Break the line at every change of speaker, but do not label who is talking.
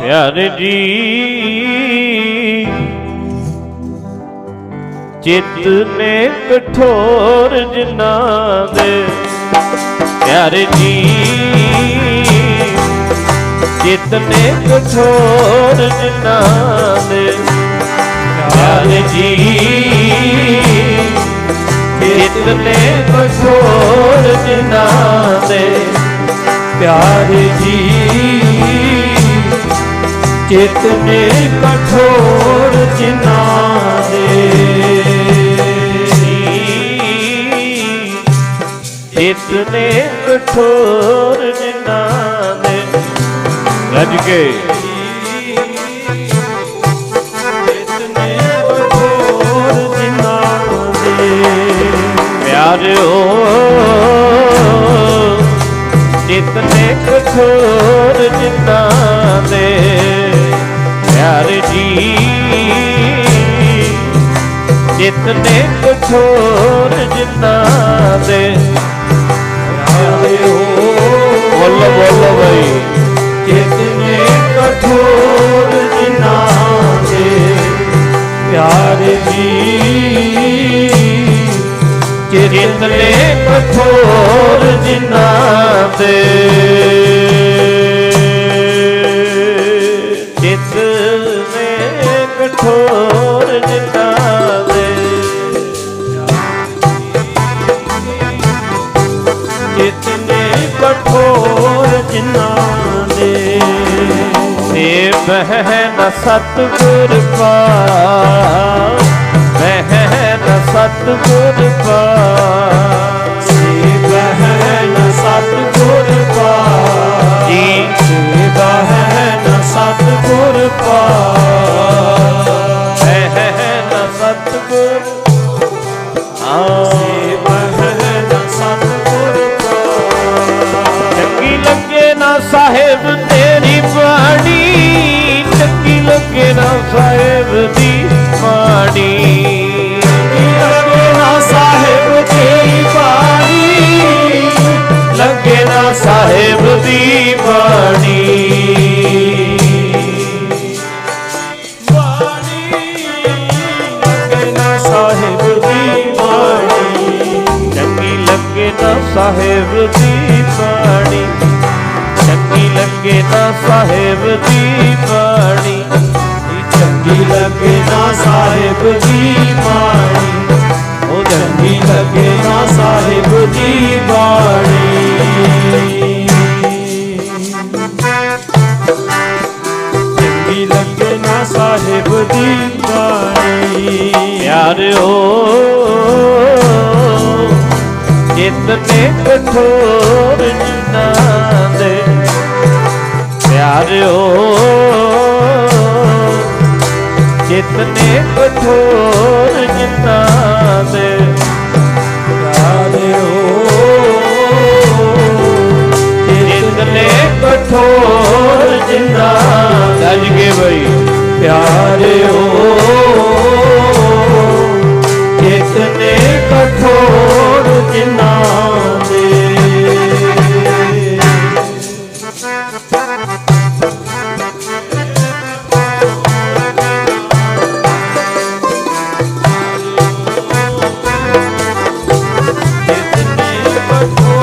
ਪਿਆਰੇ ਜੀ। ਚਿੱਤ ਨੇ ਕਠੋਰ ਜਿਨਾ ਦੇ ਪਿਆਰੇ ਜੀ। ਚਿੱਤ ਨੇ ਕਠੋਰ ਜਿਨਾ ਦੇ ਪਿਆਰੇ ਜੀ। ਚਿੱਤ ਨੇ ਕਠੋਰ ਜਿਨਾ ਦੇ ਪਿਆਰੇ ਜੀ। ਚਿਤ ਨੇ ਕਠੋਰ ਜਿਨਾ ਦੇ ਚਿਤ ਨੇ ਕਠੋਰ ਜਿਨਾ ਦੇ ਰੱਜ ਕੇ। ਪਿਆਰਿਓ ਚਿਤ ਨੇ ਕਠੋਰ ਨੇ ਕਠੋਰ ਜਿਨਾ ਦੇ ਪਿਆਰਿਓ ਬੋਲ ਬੋਲ ਬਈ। ਚਿਤ ਨੇ ਕਠੋਰ ਜਿਨਾ ਦੇ ਪਿਆਰ ਜੀ। ਚਿਤ ਨੇ ਕਠੋਰ ਜਿਨਾ ਦੇ ਚਿਤ ਨੇ ਕਠੋਰ ਜਿਨਾ ਦੇ ਸੇ ਬਹਿ ਨ ਸਤਿਗੁਰ ਪਾਸ ਬਹਿ ਨ ਸਤਿਗੁਰ ਪਾਸ ਸੇ ਬਹਿ ਨ ਸਤਿਗੁਰ ਪਾਸ ਜੀ। ਸੇ ਬਹਿ ਨ ਸਤਿਗੁਰ ਪਾਸ ਸਾਹਿਬ, ਤੇਰੀ ਬਾਣੀ ਚੰਗੀ ਲੱਗੇ ਨਾ ਸਾਹਿਬ ਦੀ ਬਾਣੀ। ਚੰਗੀ ਲੱਗੇ ਨਾ ਸਾਹਿਬ ਦੀ ਬਾਣੀ। ਲੱਗੇ ਨਾ ਸਾਹਿਬ ਦੀ ਬਾਣੀ। ਲੱਗੇ ਨਾ ਸਾਹਿਬ ਦੀ ਬਾਣੀ। ਲੱਗੇ ਨਾ ਸਾਹਿਬ ਦੀ ਬਾਣੀ। ਚੰਗੀ ਲੱਗੇ ਨਾ ਸਾਹਿਬ ਦੀ ਬਾਣੀ। ਉਹ ਚੰਗੀ ਲੱਗੇ ਨਾ ਸਾਹਿਬ ਦੀ ਬਾਣੀ। ਚੰਗੀ ਲੱਗੇ ਨਾ ਸਾਹਿਬ ਦੀ ਬਾਣੀ। ਪਿਆਰਿਓ ਚਿੱਤ ਨੇ ਕਠੋਰ ਜਿਨਾ ਦੇ ਪਿਆਰਿਓ। ਚਿੱਤ ਨੇ ਕਠੋਰ ਜਿਨਾ ਦੇ ਪਿਆਰਿਓ। ਚਿੱਤ ਨੇ ਕਠੋਰ ਜਿਨਾ ਗੱਜ ਕੇ ਬਈ। ਪਿਆਰਿਓ। ਚਿੱਤ ਨੇ ਕਠੋਰ Oh.